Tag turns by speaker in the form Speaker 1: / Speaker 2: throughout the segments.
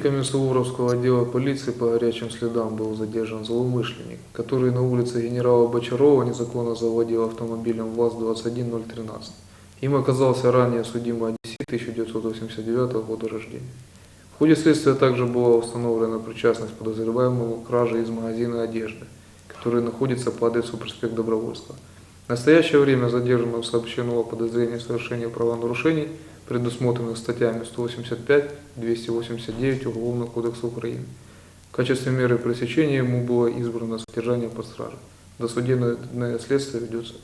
Speaker 1: Сотрудниками Суворовского отдела полиции по горячим следам был задержан злоумышленник, который на улице генерала Бочарова незаконно завладел автомобилем ВАЗ-21013. Им оказался ранее судимый одессит 1989 года рождения. В ходе следствия также была установлена причастность подозреваемого к краже из магазина одежды, который находится по адресу проспект Добровольского. В настоящее время задержанного сообщено о подозрении в совершении правонарушений, предусмотренных статьями 185 289 Уголовного кодекса Украины. В качестве меры пресечения ему было избрано содержание под стражей. Досудебное следствие ведется.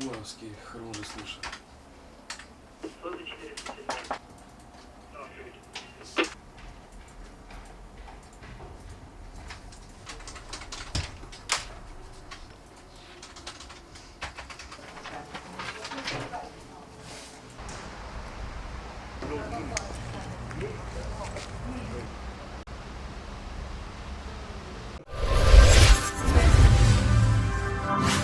Speaker 2: Буровский, Хром слышал.